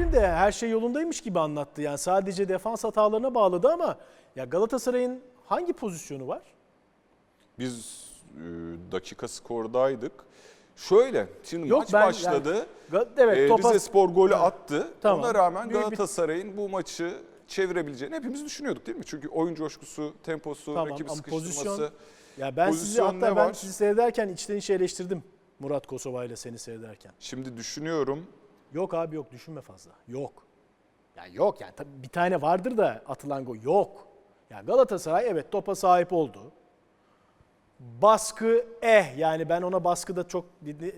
Abdülkerim de her şey yolundaymış gibi anlattı. Yani sadece defans hatalarına bağladı ama ya Galatasaray'ın hangi pozisyonu var? Biz e, dakika skordaydık. Şöyle, şimdi Yok, maç ben başladı. Ga- evet, Ee, topa- Rize Spor golü attı. Tamam. Ona rağmen Galatasaray'ın bu maçı çevirebileceğini hepimiz düşünüyorduk değil mi? Çünkü oyun coşkusu, temposu, Tamam, rakibi sıkıştırması. pozisyon- Ya ben sizi hatta ben var? sizi seyrederken içten içe eleştirdim. Murat Kosova ile seni seyrederken. Şimdi düşünüyorum. Yok abi yok düşünme fazla. Yok. Ya yok yani tabii bir tane vardır da atılan gol yok. Ya Galatasaray evet topa sahip oldu. Baskı eh yani ben ona baskıda çok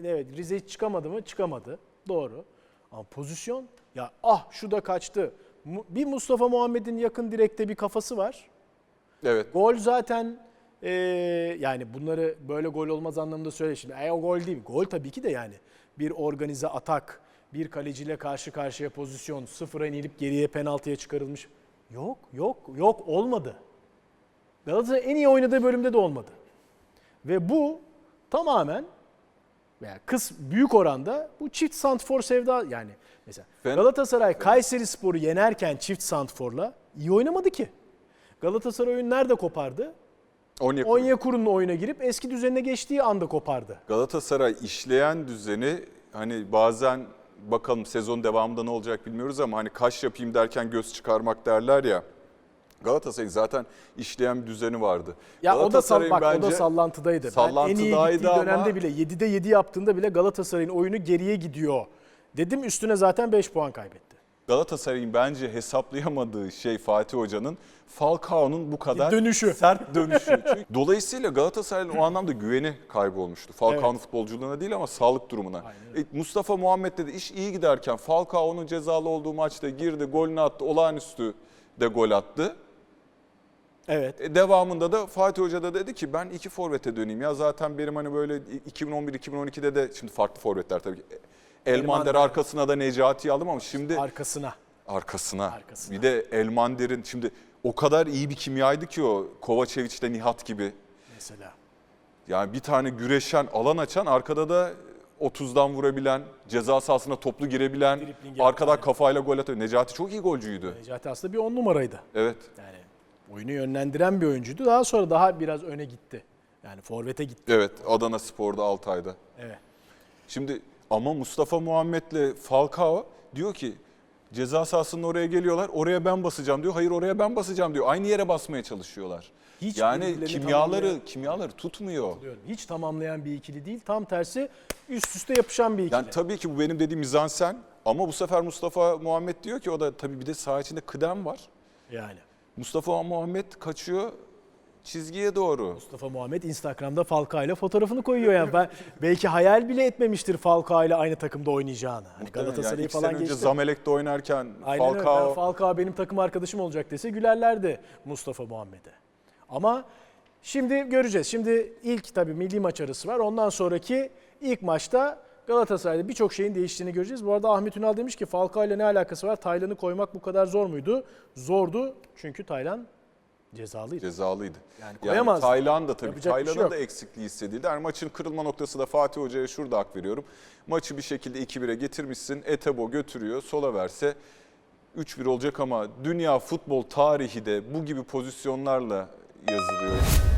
evet Rize hiç çıkamadı mı? Çıkamadı. Doğru. Ama pozisyon ya ah şu da kaçtı. Bir Mustafa Muhammed'in yakın direkte bir kafası var. Evet. Gol zaten eee, yani bunları böyle gol olmaz anlamında söyle şimdi. E, o gol değil. Gol tabii ki de yani. Bir organize atak, bir kaleciyle karşı karşıya pozisyon, sıfıra inilip geriye penaltıya çıkarılmış. Yok, yok, yok olmadı. Galatasaray en iyi oynadığı bölümde de olmadı. Ve bu tamamen veya kız büyük oranda bu çift santfor sevda yani mesela Ben- Galatasaray Kayseri Sporu yenerken çift santforla iyi oynamadı ki. Galatasaray oyunu nerede kopardı? Onyekuru. Onyekuru'nun oyuna girip eski düzenine geçtiği anda kopardı. Galatasaray işleyen düzeni hani bazen bakalım sezon devamında ne olacak bilmiyoruz ama hani kaş yapayım derken göz çıkarmak derler ya. Galatasaray'ın zaten işleyen bir düzeni vardı. Ya o da sal, bak o da bence- sallantıdaydı. ben en iyi Sallantıdaydı gittiği ama- dönemde bile 7'de 7 yaptığında bile Galatasaray'ın oyunu geriye gidiyor. Dedim üstüne zaten 5 puan kaybetti. Galatasaray'ın bence hesaplayamadığı şey Fatih Hoca'nın Falcao'nun bu kadar Dönüşü. sert dönüşü. Çünkü dolayısıyla Galatasaray'ın o anlamda güveni kaybolmuştu. Falcao'nun Evet. futbolculuğuna değil ama sağlık durumuna. E, Mustafa Muhammed'de de iş iyi giderken Falcao'nun cezalı olduğu maçta girdi, golünü attı, olağanüstü de gol attı. Evet. E, devamında da Fatih Hoca da dedi ki ben iki forvete döneyim. Ya zaten benim hani böyle 2011-2012'de de şimdi farklı forvetler tabii ki. Elmander arkasına da Necati'yi aldım ama şimdi Arkasına. arkasına. Arkasına. Bir de Elmander'in şimdi o kadar iyi bir kimyaydı ki o Kovačević'te Nihat gibi. Mesela. Yani bir tane güreşen, alan açan, arkada da 30'dan vurabilen, ceza sahasına toplu girebilen, arkadan yapan. kafayla gol atıyor. Necati çok iyi golcüydü. Necati aslında bir 10 numaraydı. Evet. Yani oyunu yönlendiren bir oyuncuydu. Daha sonra daha biraz öne gitti. Yani forvete gitti. Evet, Adana Spor'da Altay'da. Evet. Şimdi ama Mustafa Muhammed'le Falcao diyor ki ceza sahasının oraya geliyorlar. Oraya ben basacağım diyor. Hayır oraya ben basacağım diyor. Aynı yere basmaya çalışıyorlar. Hiç yani kimyaları kimyaları tutmuyor. Hiç tamamlayan bir ikili değil. Tam tersi üst üste yapışan bir ikili. Yani tabii ki bu benim dediğim mizansen ama bu sefer Mustafa Muhammed diyor ki o da tabii bir de saha içinde kıdem var. yani. Mustafa Muhammed kaçıyor çizgiye doğru. Mustafa Muhammed Instagram'da Falcao ile fotoğrafını koyuyor yani. Ben belki hayal bile etmemiştir Falcao ile aynı takımda oynayacağını. Hani Galatasaray'ı yani falan önce geçti. Zamelek'te oynarken Aynen öyle. Falcao Ben Falcao benim takım arkadaşım olacak dese gülerlerdi Mustafa Muhammed'e. Ama şimdi göreceğiz. Şimdi ilk tabii milli maç arası var. Ondan sonraki ilk maçta Galatasaray'da birçok şeyin değiştiğini göreceğiz. Bu arada Ahmet Ünal demiş ki Falcao ile ne alakası var? Taylan'ı koymak bu kadar zor muydu? Zordu çünkü Taylan cezalıydı. cezalıydı. Yani Yani, koyamazdı. Tayland da tabii Yapacak şey da eksikliği hissedildi. Yani maçın kırılma noktası da Fatih Hoca'ya şurada hak veriyorum. Maçı bir şekilde 2-1'e getirmişsin. Etebo götürüyor. Sola verse 3-1 olacak ama dünya futbol tarihi de bu gibi pozisyonlarla yazılıyor.